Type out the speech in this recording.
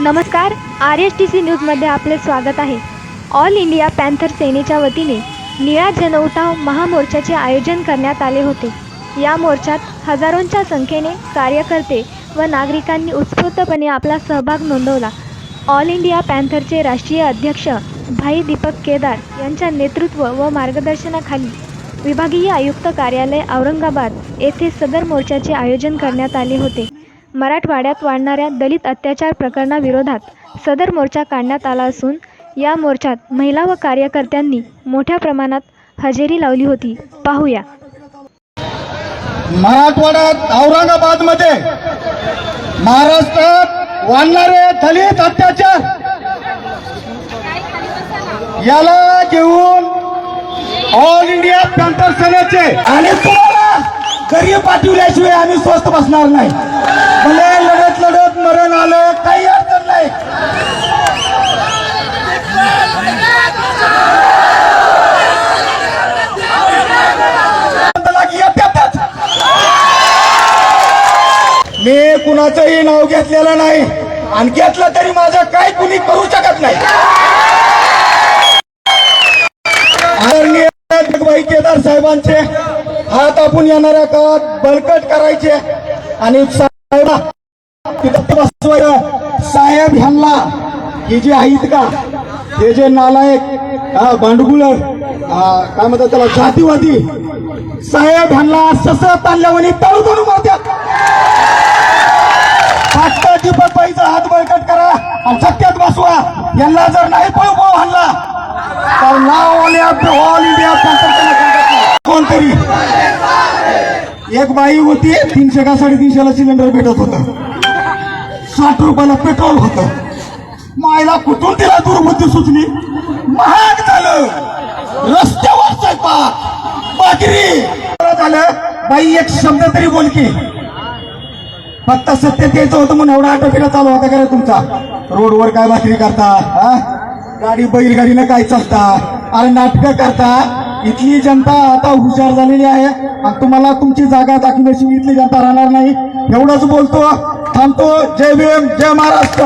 नमस्कार R S T C न्यूजमध्ये आपले स्वागत आहे. ऑल इंडिया पॅन्थर सेनेच्या वतीने निळा जनउठाव महामोर्चाचे आयोजन करण्यात आले होते. या मोर्चात हजारोंच्या संख्येने कार्यकर्ते व नागरिकांनी उत्स्फूर्तपणे आपला सहभाग नोंदवला. ऑल इंडिया पॅन्थरचे राष्ट्रीय अध्यक्ष भाई दीपक केदार यांच्या नेतृत्व व मार्गदर्शनाखाली विभागीय आयुक्त कार्यालय औरंगाबाद येथे सदर मोर्चाचे आयोजन करण्यात आले होते. मराठवाड्यात वाढणाऱ्या दलित अत्याचार प्रकरणाविरोधात सदर मोर्चा काढण्यात आला असून या मोर्चात महिला व कार्यकर्त्यांनी मोठ्या प्रमाणात हजेरी लावली होती. पाहूया. मराठवाड्यात औरंगाबादमध्ये महाराष्ट्रात वाढणारे दलित अत्याचार. याला घेऊन ऑल इंडिया पॅन्थर सेनेचे आणि तुम्हाला घरी पाठवल्याशिवाय आम्ही स्वस्त बसणार नाही. भले लढत लढत मरण आलं काही अडचण नाही. मी कुणाचंही नाव घेतलेलं नाही. आणि घेतलं तरी माझं काही कुणी करू शकत नाही. आदरणीय केदार साहेबांचे हात आपण येणाऱ्या काळात बळकट करायचे आणि साहेब तिथं साहेब ह्यांना हे जे आहेत का हे जे नालायक हा, भांडगुळ हा, काय म्हणतात त्याला जातीवादी साहेब ह्यांना सस ताणल्यावर तळू तळू मारतात फाटका दीपक बाईचा हात बळकट करा आणि सत्यात बसवा. यांना जर नाही पळू पळू हल्ला तर नाव ऑल इंडिया कोणतरी एक बाई होती तीनशे का साडेतीनशेला सिलेंडर भेटत होतं. साठ रुपयाला पेट्रोल होत. मायला कुठून तिला दुर्बुद्धी सुचली? महाग झालं. रस्त्यावर स्वयंपाक. बाजरी. झालं. बाई एक शब्द तरी बोल की. फक्त सत्य द्यायचं होतं म्हणून एवढा आटोपीला चालू होता का रे तुमचा? रोडवर काय भाकरी करता हा? गाडी बैलगाडीनं काय चालता? अरे नाटकं करता. इथली जनता आता हुशार झालेली आहे. आणि तुम्हाला तुमची जागा दाखवण्याशिवाय इथली जनता राहणार नाही. एवढंच बोलतो. थांबतो. जय भीम जय महाराष्ट्र.